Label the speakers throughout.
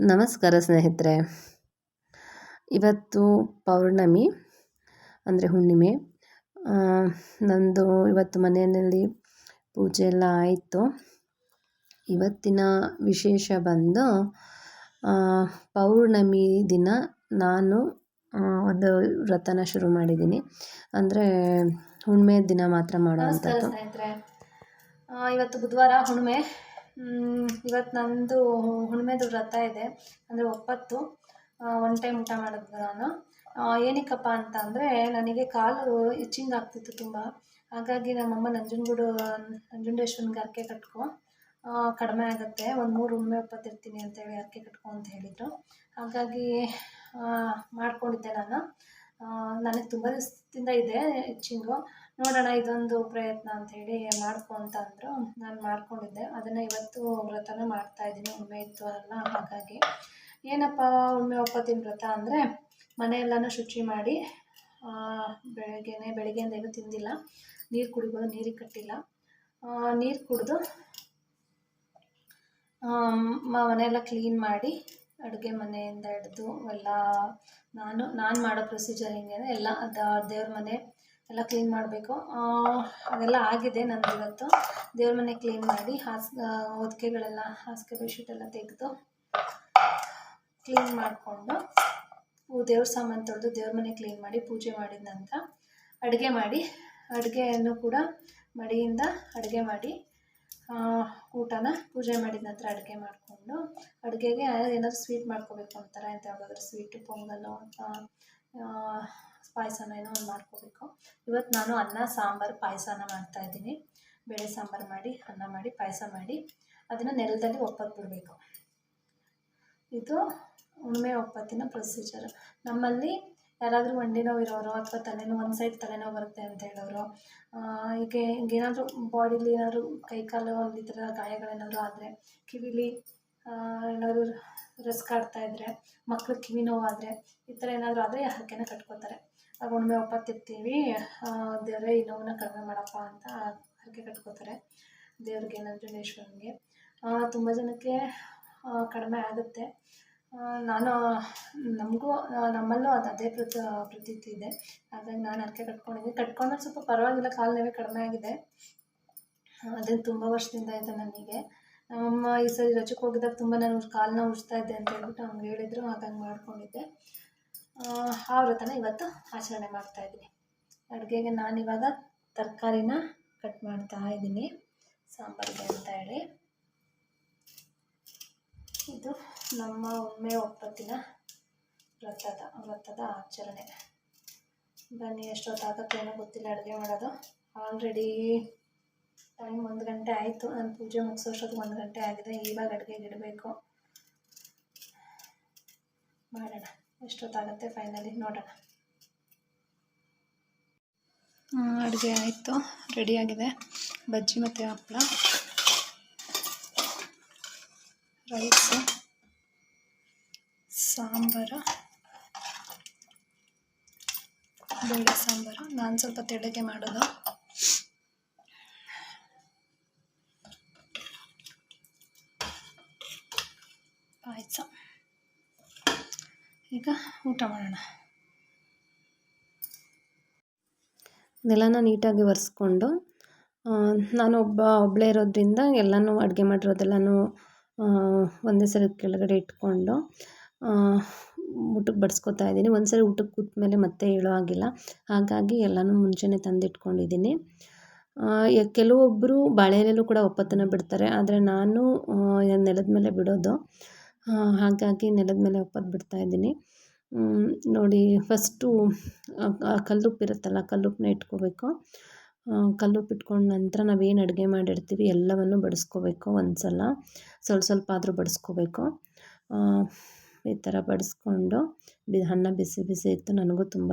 Speaker 1: ನಮಸ್ಕಾರ ಸ್ನೇಹಿತರೆ. ಇವತ್ತು ಪೌರ್ಣಮಿ, ಅಂದರೆ ಹುಣ್ಣಿಮೆ. ನಂದು ಇವತ್ತು ಮನೆಯಲ್ಲಿ ಪೂಜೆ ಎಲ್ಲ ಆಯಿತು. ಇವತ್ತಿನ ವಿಶೇಷ ಬಂದು ಪೌರ್ಣಮಿ ದಿನ ನಾನು ಒಂದು ವ್ರತನ ಶುರು ಮಾಡಿದ್ದೀನಿ. ಅಂದರೆ ಹುಣ್ಣಿಮೆ ದಿನ ಮಾತ್ರ
Speaker 2: ಸ್ನೇಹಿತರೆ. ಇವತ್ತು ಬುಧವಾರ ಹುಣ್ಣಿಮೆ. ಇವತ್ತು ನಮ್ಮದು ಹುಣ್ಮೆದು ವ್ರತ ಇದೆ. ಅಂದರೆ ಒಪ್ಪತ್ತು. ಒನ್ ಟೈಮ್ ಊಟ ಮಾಡಿದ್ವಿ ನಾನು. ಏನಕ್ಕಪ್ಪ ಅಂತ ಅಂದರೆ ನನಗೆ ಕಾಲು ಇಚ್ಚಿಂಗ್ ಆಗ್ತಿತ್ತು ತುಂಬ. ಹಾಗಾಗಿ ನಮ್ಮಮ್ಮ ನಂಜನಗೂಡು, ನಂಜುಂಡೇಶ್ವರನಿಗೆ ಅರ್ಕೆ ಕಟ್ಕೊ ಕಡಿಮೆ ಆಗುತ್ತೆ. ಒಂದು ಮೂರು ಹುಣ್ಮೆ ಒಪ್ಪತ್ತಿರ್ತೀನಿ ಅಂತೇಳಿ ಅರ್ಕೆ ಕಟ್ಕೊ ಅಂತ ಹೇಳಿದರು. ಹಾಗಾಗಿ ಮಾಡಿಕೊಂಡಿದ್ದೆ ನಾನು. ನನಗೆ ತುಂಬ ದಿವಸದಿಂದ ಇದೆ ಇಚ್ಚಿಂಗು. ನೋಡೋಣ, ಇದೊಂದು ಪ್ರಯತ್ನ ಅಂತ ಹೇಳಿ ಮಾಡ್ಕೊ ಅಂತ ಅಂದರು. ನಾನು ಮಾಡ್ಕೊಂಡಿದ್ದೆ. ಅದನ್ನು ಇವತ್ತು ವ್ರತನ ಮಾಡ್ತಾಯಿದ್ದೀನಿ ಒಮ್ಮೆ ಇತ್ತು ಅಲ್ಲ, ಹಾಗಾಗಿ. ಏನಪ್ಪ, ಒಮ್ಮೆ ಒಪ್ಪತ್ತಿನ ವ್ರತ ಅಂದರೆ, ಮನೆಯೆಲ್ಲನೂ ಶುಚಿ ಮಾಡಿ ಬೆಳಗ್ಗೆನೆ, ಬೆಳಗ್ಗೆಯಿಂದ ಏನೂ ತಿಂದಿಲ್ಲ. ನೀರು ಕುಡಿಬೋದು, ನೀರಿಗೆ ಕಟ್ಟಿಲ್ಲ. ನೀರು ಕುಡಿದು ಮನೆಯೆಲ್ಲ ಕ್ಲೀನ್ ಮಾಡಿ, ಅಡುಗೆ ಮನೆಯಿಂದ ಹಿಡಿದು, ಎಲ್ಲ, ನಾನು ನಾನು ಮಾಡೋ ಪ್ರೊಸೀಜರ್ ಹಿಂಗೆ ಎಲ್ಲ ದೇವ್ರ ಮನೆ ಎಲ್ಲ ಕ್ಲೀನ್ ಮಾಡಬೇಕು. ಅದೆಲ್ಲ ಆಗಿದೆ ನಂದು ಇವತ್ತು ದೇವ್ರ ಮನೆ ಕ್ಲೀನ್ ಮಾಡಿ ಹಾಸ್ ಹೊದಿಕೆಗಳೆಲ್ಲ, ಹಾಸಿಗೆ ಬೆಡ್ಶೀಟ್ ಎಲ್ಲ ತೆಗೆದು ಕ್ಲೀನ್ ಮಾಡಿಕೊಂಡು ದೇವ್ರ ಸಾಮಾನು ತೊಳೆದು ದೇವ್ರ ಮನೆ ಕ್ಲೀನ್ ಮಾಡಿ ಪೂಜೆ ಮಾಡಿದ ನಂತರ ಅಡುಗೆ ಮಾಡಿ, ಅಡುಗೆಯನ್ನು ಕೂಡ ಮಡಿಯಿಂದ ಅಡುಗೆ ಮಾಡಿ ಊಟನ ಪೂಜೆ ಮಾಡಿದ ನಂತರ ಅಡುಗೆ ಮಾಡಿಕೊಂಡು ಅಡುಗೆಗೆ ಏನಾದರೂ ಸ್ವೀಟ್ ಮಾಡ್ಕೋಬೇಕು ಅಂತಾರೆ ಅಂತ ಯಾವುದಾದ್ರೂ ಸ್ವೀಟು ಪೊಂಗಲ್ಲು ಪಾಯಸನ ಏನೋ ಒಂದು ಮಾಡ್ಕೋಬೇಕು. ಇವತ್ತು ನಾನು ಅನ್ನ, ಸಾಂಬಾರು, ಪಾಯಸನ ಮಾಡ್ತಾಯಿದ್ದೀನಿ ಬೇಳೆ ಸಾಂಬಾರು ಮಾಡಿ, ಅನ್ನ ಮಾಡಿ, ಪಾಯಸ ಮಾಡಿ. ಅದನ್ನು ನೆಲದಲ್ಲಿ ಒಪ್ಪತ್ತು ಬಿಡಬೇಕು. ಇದು ಉಣ್ಮೆ ಒಪ್ಪತ್ತಿನ ಪ್ರೊಸೀಜರ್ ನಮ್ಮಲ್ಲಿ ಯಾರಾದರೂ ಮಂಡಿ ನೋವು ಇರೋರು ಅಥವಾ ತಲೆನೋವು, ಒಂದು ಸೈಡ್ ತಲೆನೋವು ಬರುತ್ತೆ ಅಂತ ಹೇಳೋರು ಈಗ ಹಿಂಗೇನಾದರೂ ಬಾಡಿಲಿ ಏನಾದರೂ ಕೈ ಕಾಲು ಒಂದು ಈ ಥರ ಗಾಯಗಳೇನಾದರೂ ಆದರೆ, ಕಿವಿಲಿ ಏನಾದರೂ ರಸ್ಕಾಡ್ತಾ ಇದ್ದರೆ ಮಕ್ಕಳು ಕಿವಿ ನೋವಾದರೆ ಈ ಥರ ಏನಾದರೂ ಆದರೆ ಹರಕೆನ ಕಟ್ಕೋತಾರೆ. ಆಗ ಹುಣ್ಣಿಮೆ ಒಪ್ಪತ್ತಿರ್ತೀವಿ ದೇವರೇ, ಈ ನೋವನ್ನ ಕಡಿಮೆ ಮಾಡಪ್ಪ ಅಂತ ಹರಕೆ ಕಟ್ಕೋತಾರೆ ದೇವ್ರಿಗೆ, ನಂಜುಂಡೇಶ್ವರನಿಗೆ. ತುಂಬ ಜನಕ್ಕೆ ಕಡಿಮೆ ಆಗುತ್ತೆ. ನಾನು, ನಮಗೂ ನಮ್ಮಲ್ಲೂ ಅದು ಅದೇ ಪ್ರತಿ, ಪ್ರತೀತಿ ಇದೆ. ಹಾಗಾಗಿ ನಾನು ಹರಕೆ ಕಟ್ಕೊಂಡಿದ್ದೀನಿ. ಕಟ್ಕೊಂಡ್ರೆ ಸ್ವಲ್ಪ ಪರವಾಗಿಲ್ಲ, ಕಾಲು ಕಡಿಮೆ ಆಗಿದೆ. ಅದೇ ತುಂಬ ವರ್ಷದಿಂದ ಇದೆ ನನಗೆ ನಮ್ಮ ಈ ಸರಿ ರಜಕ್ಕೆ ಹೋಗಿದ್ದಾಗ ತುಂಬ ನಾನು ಕಾಲನ್ನ ಉಜ್ತಾ ಇದ್ದೆ ಅಂತ ಹೇಳ್ಬಿಟ್ಟು ಹಂಗೆ ಹೇಳಿದ್ರು ಹಾಗಾಗಿ ಮಾಡ್ಕೊಂಡಿದ್ದೆ. ಆ ವ್ರತನ ಇವತ್ತು ಆಚರಣೆ ಮಾಡ್ತಾ ಇದ್ದೀನಿ. ಅಡುಗೆಗೆ ನಾನು ಇವಾಗ ತರಕಾರಿನ ಕಟ್ ಮಾಡ್ತಾ ಇದ್ದೀನಿ. ಸಾಂಬಾರಿಗೆ ಅಂತ ಹೇಳಿ. ಇದು ನಮ್ಮ ಒಮ್ಮೆ ಒಪ್ಪತ್ತಿನ ವ್ರತದ ವ್ರತದ ಆಚರಣೆ. ಬನ್ನಿ ಎಷ್ಟೊತ್ತಾಗತ್ತೇನೋ ಗೊತ್ತಿಲ್ಲ ಅಡುಗೆ ಮಾಡೋದು. ಆಲ್ರೆಡಿ ಟೈಮ್ ಒಂದು ಗಂಟೆ ಆಯಿತು. ನಾನು ಪೂಜೆ ಮುಗಿಸೋಷ್ಟೊತ್ತಿಗೆ ಒಂದು ಗಂಟೆ ಆಗಿದೆ. ಇವಾಗ ಅಡುಗೆಗೆ ಇಡಬೇಕು. ಮಾಡೋಣ. ಎಷ್ಟೊತ್ತಾಗುತ್ತೆ ಫೈನಲಿ ನೋಡೋಣ. ಅಡುಗೆ ಆಯಿತು. ರೆಡಿಯಾಗಿದೆ ಬಜ್ಜಿ ಮತ್ತು ಹಪ್ಪಳ. ರೈಸು ಸಾಂಬಾರು ಬೇಳೆ ಸಾಂಬಾರು. ನಾನು ಸ್ವಲ್ಪ ತೆಳ್ಳಗೆ ಮಾಡೋದು. ಪಾಯಸ. ಈಗ ಊಟ ಮಾಡೋಣ.
Speaker 1: ನೆಲನ ನೀಟಾಗಿ ಒರೆಸ್ಕೊಂಡು ನಾನು ಒಬ್ಬ ಒಬ್ಬಳೇ ಇರೋದ್ರಿಂದ ಎಲ್ಲನೂ ಅಡುಗೆ ಮಾಡಿರೋದೆಲ್ಲನೂ ಒಂದೇ ಸರಿ ಕೆಳಗಡೆ ಇಟ್ಕೊಂಡು ಊಟಕ್ಕೆ ಬಡಿಸ್ಕೊತಾ ಇದ್ದೀನಿ. ಒಂದು ಸರಿ ಊಟಕ್ಕೆ ಕೂತ್ಮೇಲೆ ಮತ್ತೆ ಹೇಳೋ ಆಗಿಲ್ಲ ಹಾಗಾಗಿ ಎಲ್ಲನೂ ಮುಂಚೆನೇ ತಂದಿಟ್ಕೊಂಡಿದ್ದೀನಿ. ಕೆಲವೊಬ್ಬರು ಬಾಳೆ ಕೂಡ ಒಪ್ಪತ್ತನ್ನು ಬಿಡ್ತಾರೆ. ಆದರೆ ನಾನು ನೆಲದ ಮೇಲೆ ಬಿಡೋದು. ಹಾಗಾಗಿ ನೆಲದ ಮೇಲೆ ಒಪ್ಪದ್ ಇದ್ದೀನಿ. ನೋಡಿ ಫಸ್ಟು ಕಲ್ಲುಪ್ಪು ಇರುತ್ತಲ್ಲ ಕಲ್ಲುಪ್ಪನ್ನ ಇಟ್ಕೋಬೇಕು. ಕಲ್ಲುಪ್ಪು ಇಟ್ಕೊಂಡ ನಂತರ ನಾವೇನು ಅಡುಗೆ ಮಾಡಿರ್ತೀವಿ ಎಲ್ಲವನ್ನು ಬಡಿಸ್ಕೋಬೇಕು ಒಂದು ಸಲ ಸ್ವಲ್ಪ ಸ್ವಲ್ಪ ಆದರೂ ಬಡಿಸ್ಕೋಬೇಕು. ಈ ಥರ ಬಡಿಸ್ಕೊಂಡು ಬಿ ಅನ್ನ ಬಿಸಿ ಬಿಸಿ ಇತ್ತು. ನನಗೂ ತುಂಬ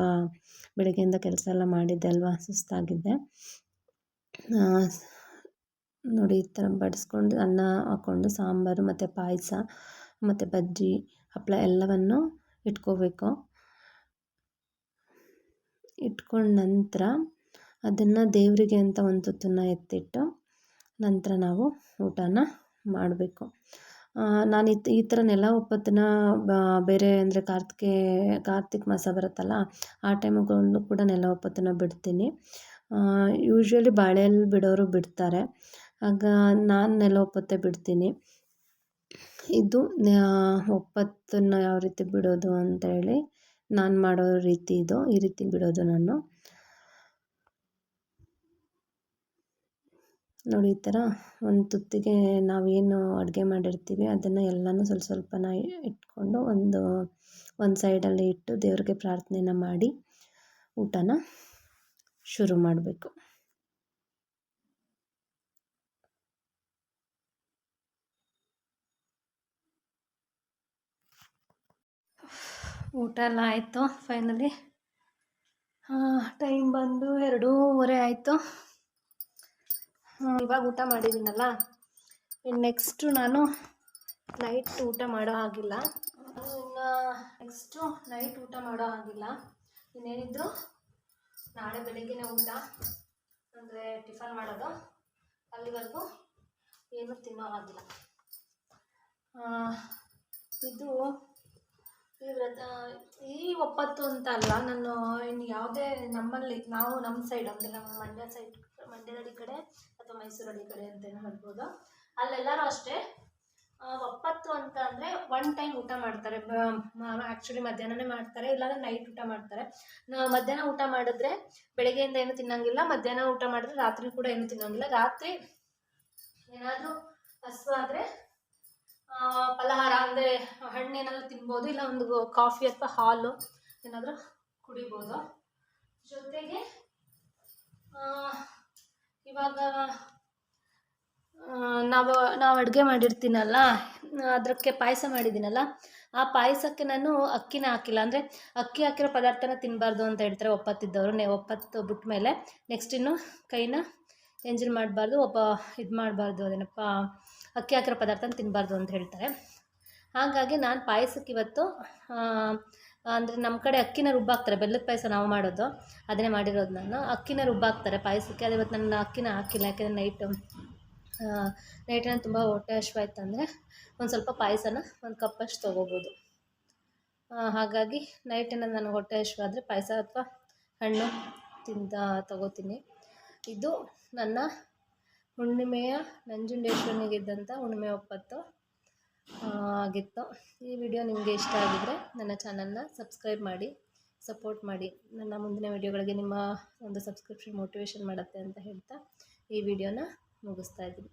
Speaker 1: ಬೆಳಗ್ಗೆಯಿಂದ ಕೆಲಸ ಎಲ್ಲ ಮಾಡಿದ್ದೆ ಅಲ್ವಾ, ಸುಸ್ತಾಗಿದ್ದೆ. ನೋಡಿ ಈ ಥರ ಬಡಿಸ್ಕೊಂಡು ಅನ್ನ ಹಾಕ್ಕೊಂಡು ಸಾಂಬಾರು ಮತ್ತು ಪಾಯಸ ಮತ್ತು ಬಜ್ಜಿ ಹಪ್ಪಳ ಎಲ್ಲವನ್ನು ಇಟ್ಕೋಬೇಕು. ಇಟ್ಕೊಂಡ ನಂತರ ಅದನ್ನು ದೇವರಿಗೆ ಅಂತ ಒಂದು ತುತ್ತನ್ನು ಎತ್ತಿಟ್ಟು ನಂತರ ನಾವು ಊಟನ ಮಾಡಬೇಕು.
Speaker 2: ನಾನು ಈ ಈ ಥರ ನೆಲ ಒಪ್ಪತ್ತನ್ನ ಬೇರೆ ಅಂದರೆ ಕಾರ್ತಿಕೆ, ಕಾರ್ತಿಕ್ ಮಾಸ ಬರುತ್ತಲ್ಲ, ಆ ಟೈಮ್ಗಳಲ್ಲೂ ಕೂಡ ನೆಲ ಒಪ್ಪತ್ತನ್ನ ಬಿಡ್ತೀನಿ. ಯೂಶ್ವಲಿ ಬಾಳೆ ಎಲೆ ಬಿಡೋರು ಬಿಡ್ತಾರೆ. ಆಗ ನಾನು ನೆಲ ಒಪ್ಪತ್ತೆ ಬಿಡ್ತೀನಿ. ಇದು ಒಪ್ಪತ್ತನ್ನು ಯಾವ ರೀತಿ ಬಿಡೋದು ಅಂತೇಳಿ ನಾನು ಮಾಡೋ ರೀತಿ ಇದು, ಈ ರೀತಿ ಬಿಡೋದು ನಾನು. ನೋಡಿ, ಈ ಥರ ಒಂದು ತುತ್ತಿಗೆ ನಾವೇನು ಅಡುಗೆ ಮಾಡಿರ್ತೀವಿ, ಅದನ್ನು ಎಲ್ಲನೂ ಸ್ವಲ್ಪ ಸ್ವಲ್ಪನ ಇಟ್ಕೊಂಡು ಒಂದು ಒಂದು ಸೈಡಲ್ಲಿ ಇಟ್ಟು ದೇವ್ರಿಗೆ ಪ್ರಾರ್ಥನೆನ ಮಾಡಿ ಊಟನ ಶುರು ಮಾಡಬೇಕು. ಊಟ ಎಲ್ಲ ಆಯಿತು ಫೈನಲಿ ಟೈಮ್ ಬಂದು ಎರಡೂವರೆ ಆಯಿತು. ಇವಾಗ ಊಟ ಮಾಡಿದ್ದೀನಲ್ಲ. ನೆಕ್ಸ್ಟು ನಾನು ನೈಟ್ ಊಟ ಮಾಡೋ ಹಾಗಿಲ್ಲ. ಇನ್ನು ನೆಕ್ಸ್ಟು ನೈಟ್ ಊಟ ಮಾಡೋ ಹಾಗಿಲ್ಲ. ಇನ್ನೇನಿದ್ರು ನಾಳೆ ಬೆಳಗ್ಗೆನೇ ಊಟ, ಅಂದರೆ ಟಿಫನ್ ಮಾಡೋದು. ಅಲ್ಲಿವರೆಗೂ ಏನು ತಿನ್ನೋ ಹಾಗಿಲ್ಲ. ಇದು ಈ ವ್ರತ ಒಪ್ಪತ್ತು ಅಂತ ಅಲ್ಲ ನಾನು ಇನ್ನು ಯಾವುದೇ ನಮ್ಮಲ್ಲಿ, ನಾವು ನಮ್ಮ ಸೈಡ್ ಅಂದರೆ ನಮ್ಮ ಮಂಡ್ಯ ಸೈಡ್ ಮಂಡ್ಯದಲ್ಲಿ ಕಡೆ ಅಥವಾ ಮೈಸೂರಲ್ಲಿ ಕಡೆ ಅಂತಲೇ ಹೇಳ್ಬೋದು. ಅಲ್ಲೆಲ್ಲರೂ ಅಷ್ಟೇ ಒಪ್ಪತ್ತು ಅಂತ ಅಂದರೆ ಒನ್ ಟೈಮ್ ಊಟ ಮಾಡ್ತಾರೆ. ಆ್ಯಕ್ಚುಲಿ ಮಧ್ಯಾಹ್ನನೇ ಮಾಡ್ತಾರೆ, ಇಲ್ಲಾಂದ್ರೆ ನೈಟ್ ಊಟ ಮಾಡ್ತಾರೆ. ಮಧ್ಯಾಹ್ನ ಊಟ ಮಾಡಿದ್ರೆ ಬೆಳಗ್ಗೆಯಿಂದ ಏನು ತಿನ್ನೋಂಗಿಲ್ಲ, ಮಧ್ಯಾಹ್ನ ಊಟ ಮಾಡಿದ್ರೆ ರಾತ್ರಿ ಕೂಡ ಏನು ತಿನ್ನೋಂಗಿಲ್ಲ. ರಾತ್ರಿ ಏನಾದರೂ ಹಸುವಾದರೆ ಅಂದರೆ ಹಣ್ಣು ಏನಾದರೂ ತಿನ್ಬೋದು ಇಲ್ಲ ಒಂದು ಕಾಫಿ ಅಥವಾ ಹಾಲು ಏನಾದರೂ ಕುಡಿಬೋದು. ಜೊತೆಗೆ ಇವಾಗ ನಾವು ನಾವು ಅಡುಗೆ ಮಾಡಿರ್ತೀನಲ್ಲ ಅದಕ್ಕೆ ಪಾಯಸ ಮಾಡಿದ್ದೀನಲ್ಲ, ಆ ಪಾಯಸಕ್ಕೆ ನಾನು ಅಕ್ಕಿನ ಹಾಕಿಲ್ಲ. ಅಂದರೆ ಅಕ್ಕಿ ಹಾಕಿರೋ ಪದಾರ್ಥನ ತಿನ್ನಬಾರ್ದು ಅಂತ ಹೇಳ್ತಾರೆ ಒಪ್ಪತ್ತಿದ್ದವರು. ನೆ, ಒಪ್ಪತ್ತು ಬಿಟ್ಟ ಮೇಲೆ ನೆಕ್ಸ್ಟ್ ಇನ್ನು ಕೈನ ಎಂಜಲ್ ಮಾಡಬಾರ್ದು, ಒಬ್ಬ ಇದು ಮಾಡಬಾರ್ದು ಅದೇನಪ್ಪ, ಅಕ್ಕಿ ಹಾಕಿರೋ ಪದಾರ್ಥನ ತಿನ್ನಬಾರ್ದು ಅಂತ ಹೇಳ್ತಾರೆ. ಹಾಗಾಗಿ ನಾನು ಪಾಯಸಕ್ಕೆ ಇವತ್ತು ಅಂದರೆ ನಮ್ಮ ಕಡೆ ಅಕ್ಕಿನ ರುಬ್ಬಾಕ್ತಾರೆ ಬೆಲ್ಲದ ಪಾಯಸ ನಾವು ಮಾಡೋದು. ಅದನ್ನೇ ಮಾಡಿರೋದು ನಾನು. ಅಕ್ಕಿನ ರುಬ್ಬಾಕ್ತಾರೆ ಪಾಯಸಕ್ಕೆ. ಅದು ಇವತ್ತು ನನ್ನ ಅಕ್ಕಿನ ಹಾಕಿಲ್ಲ. ಯಾಕೆಂದರೆ ನೈಟು ನೈಟಿನ ತುಂಬ ಹೊಟ್ಟೆ ಹಶ್ವಾಯ್ತು ಅಂದರೆ ಒಂದು ಸ್ವಲ್ಪ ಪಾಯಸನ ಒಂದು ಕಪ್ಪಷ್ಟು ತೊಗೋಬೋದು. ಹಾಗಾಗಿ ನೈಟ್ ಏನಾದ್ರು ನನಗೆ ಹೊಟ್ಟೆ ಹಶ್ವಾದರೆ ಪಾಯಸ ಅಥವಾ ಹಣ್ಣು ತಿಂದ, ತಗೋತೀನಿ. ಇದು ನನ್ನ ಹುಣ್ಣಿಮೆಯ ನಂಜುಂಡೇಶ್ವರನಿಗಿದ್ದಂಥ ಹುಣ್ಣಿಮೆ ಒಪ್ಪತ್ತು. ಆಗಿತ್ತು. ಈ ವಿಡಿಯೋ ನಿಮಗೆ ಇಷ್ಟ ಆಗಿದರೆ ನನ್ನ ಚಾನಲ್ನ ಸಬ್ಸ್ಕ್ರೈಬ್ ಮಾಡಿ ಸಪೋರ್ಟ್ ಮಾಡಿ. ನನ್ನ ಮುಂದಿನ ವಿಡಿಯೋಗಳಿಗೆ ನಿಮ್ಮ ಒಂದು ಸಬ್ಸ್ಕ್ರಿಪ್ಷನ್ ಮೋಟಿವೇಶನ್ ಮಾಡುತ್ತೆ ಅಂತ ಹೇಳ್ತಾ ಈ ವಿಡಿಯೋನ ಮುಗಿಸ್ತಾ ಇದ್ದೀನಿ.